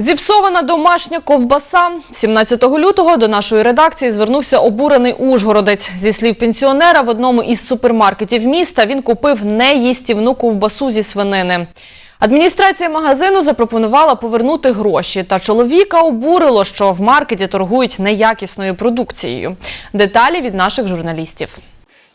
Зіпсована домашня ковбаса. 17 лютого до нашої редакції звернувся обурений ужгородець. Зі слів пенсіонера, в одному із супермаркетів міста він купив неїстівну ковбасу зі свинини. Адміністрація магазину запропонувала повернути гроші, та чоловіка обурило, що в маркеті торгують неякісною продукцією. Деталі від наших журналістів.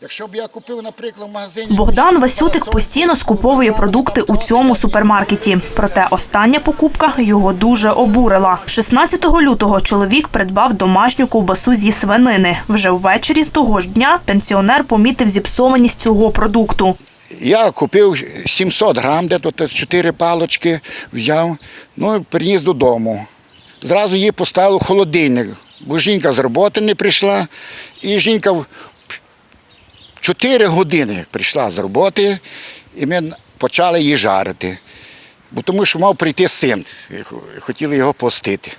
Якщо б я купив, наприклад, в магазині... Богдан Васютик постійно скуповує продукти у цьому супермаркеті. Проте остання покупка його дуже обурила. 16 лютого чоловік придбав домашню ковбасу зі свинини. Вже ввечері того ж дня пенсіонер помітив зіпсованість цього продукту. Я купив 700 грам, де тут 4 палочки взяв, ну і приніс додому. Зразу її поставив в холодильник, бо жінка з роботи не прийшла, і жінка 4 години прийшла з роботи, і ми почали її жарити. Бо тому що мав прийти син, хотіли його постити.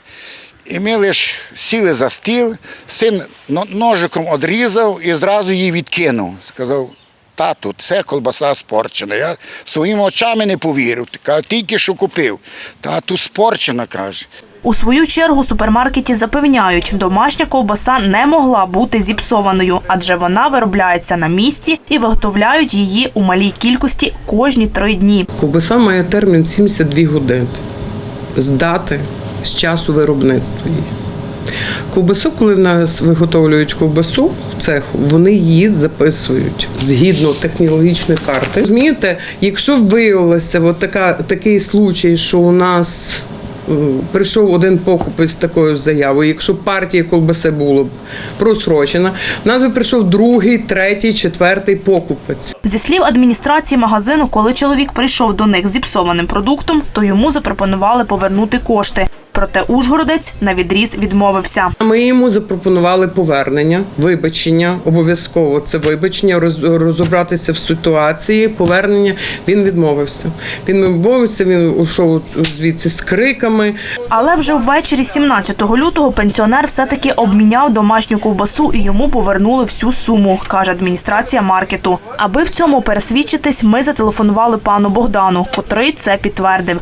І ми лише сіли за стіл, син ножиком одрізав і зразу її відкинув. Сказав, тату, це колбаса спорчена. Я своїми очами не повірив. Тільки що купив. Тату спорчена, каже. У свою чергу супермаркеті запевняють, домашня ковбаса не могла бути зіпсованою, адже вона виробляється на місці і виготовляють її у малій кількості кожні три дні. Ковбаса має термін 72 години з дати, з часу виробництва її. Ковбасу, коли в нас виготовлюють ковбасу в цеху, вони її записують згідно технологічної карти. Розумієте, якщо виявилося такий случай, що у нас прийшов один покупець з такою заявою, якщо партія колбаси була б просрочена, у нас би прийшов другий, третій, четвертий покупець. Зі слів адміністрації магазину, коли чоловік прийшов до них зіпсованим продуктом, то йому запропонували повернути кошти. Проте Ужгородець на відріз відмовився. Ми йому запропонували повернення, вибачення, обов'язково це вибачення, роз- розібратися в ситуації, повернення. Він відмовився. Він відмовився, він ушов звідси з криками. Але вже ввечері 17 лютого пенсіонер все-таки обміняв домашню ковбасу і йому повернули всю суму, каже адміністрація маркету. Аби в цьому пересвідчитись, ми зателефонували пану Богдану, котрий це підтвердив.